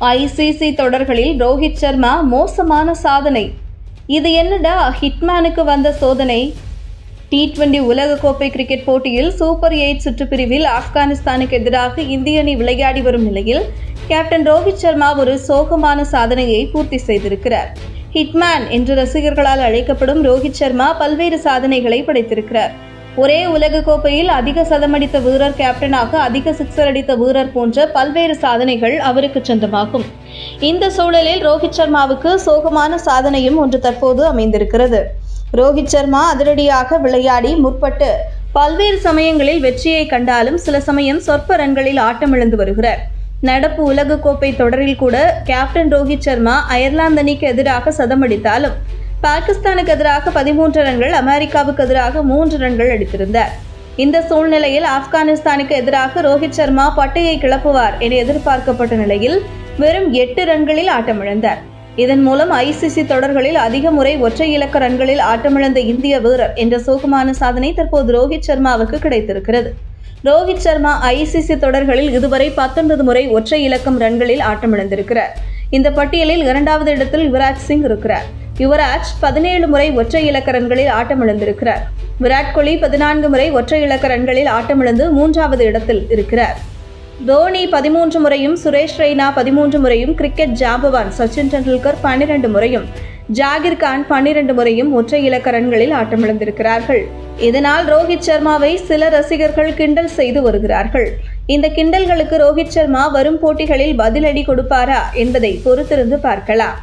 ICC தொடர்களில் ரோஹித் சர்மா மோசமான சாதனை. இது என்னடா ஹிட்மேனுக்கு வந்த சோதனை? டி டுவெண்டி உலகக்கோப்பை கிரிக்கெட் போட்டியில் சூப்பர் எயிட் சுற்றுப்பிரிவில் ஆப்கானிஸ்தானுக்கு எதிராக இந்திய அணி விளையாடி வரும் நிலையில் கேப்டன் ரோஹித் சர்மா ஒரு சோகமான சாதனையை பூர்த்தி செய்திருக்கிறார். ஹிட்மேன் என்று ரசிகர்களால் அழைக்கப்படும் ரோஹித் சர்மா பல்வேறு சாதனைகளை படைத்திருக்கிறார். ஒரே உலக கோப்பையில் அதிக சதமடித்த வீரர் கேப்டனாக அதிக சிக்ஸர் அடித்த வீரர் போன்ற பல்வேறு சாதனைகள் அவருக்கு சொந்தமாகும். இந்த சூழலில் ரோஹித் சர்மாவுக்கு சோகமான சாதனையும் ஒன்று தற்போது அமைந்திருக்கிறது. ரோஹித் சர்மா அதிரடியாக விளையாடி முற்பட்டு பல்வேறு சமயங்களில் வெற்றியை கண்டாலும் சில சமயம் சொற்ப ரன்களில் ஆட்டமிழந்து வருகிறார். நடப்பு உலகக்கோப்பை தொடரில் கூட கேப்டன் ரோஹித் சர்மா அயர்லாந்து அணிக்கு எதிராக சதமடித்தாலும் பாகிஸ்தானுக்கு எதிராக பதிமூன்று ரன்கள் அமெரிக்காவுக்கு எதிராக மூன்று ரன்கள் அடித்திருந்தார். இந்த சூழ்நிலையில் ஆப்கானிஸ்தானுக்கு எதிராக ரோஹித் சர்மா பட்டையை கிளப்புவார் என எதிர்பார்க்கப்பட்ட நிலையில் வெறும் எட்டு ரன்களில் ஆட்டமிழந்தார். இதன் மூலம் ஐசிசி தொடர்களில் அதிக முறை ஒற்றை இலக்க ரன்களில் ஆட்டமிழந்த இந்திய வீரர் என்ற சோகமான சாதனை தற்போது ரோஹித் சர்மாவுக்கு கிடைத்திருக்கிறது. ரோஹித் சர்மா ஐசிசி தொடர்களில் இதுவரை பத்தொன்பது முறை ஒற்றை இலக்கம் ரன்களில் ஆட்டமிழந்திருக்கிறார். இந்த பட்டியலில் இரண்டாவது இடத்தில் யுவராஜ் சிங் இருக்கிறார். யுவராஜ் பதினேழு முறை ஒற்றை இலக்க ரன்களில் ஆட்டமிழந்திருக்கிறார். விராட் கோலி பதினான்கு முறை ஒற்றை இலக்க ரன்களில் ஆட்டமிழந்து மூன்றாவது இடத்தில் இருக்கிறார். தோனி பதிமூன்று முறையும் சுரேஷ் ரெய்னா பதிமூன்று முறையும் கிரிக்கெட் ஜாம்பவான் சச்சின் டெண்டுல்கர் பன்னிரண்டு முறையும் ஜாகிர் கான் பன்னிரண்டு முறையும் ஒற்றை இலக்க ரன்களில் ஆட்டமிழந்திருக்கிறார்கள். இதனால் ரோஹித் சர்மாவை சில ரசிகர்கள் கிண்டல் செய்து வருகிறார்கள். இந்த கிண்டல்களுக்கு ரோஹித் சர்மா வரும் போட்டிகளில் பதிலடி கொடுப்பாரா என்பதை பொறுத்திருந்து பார்க்கலாம்.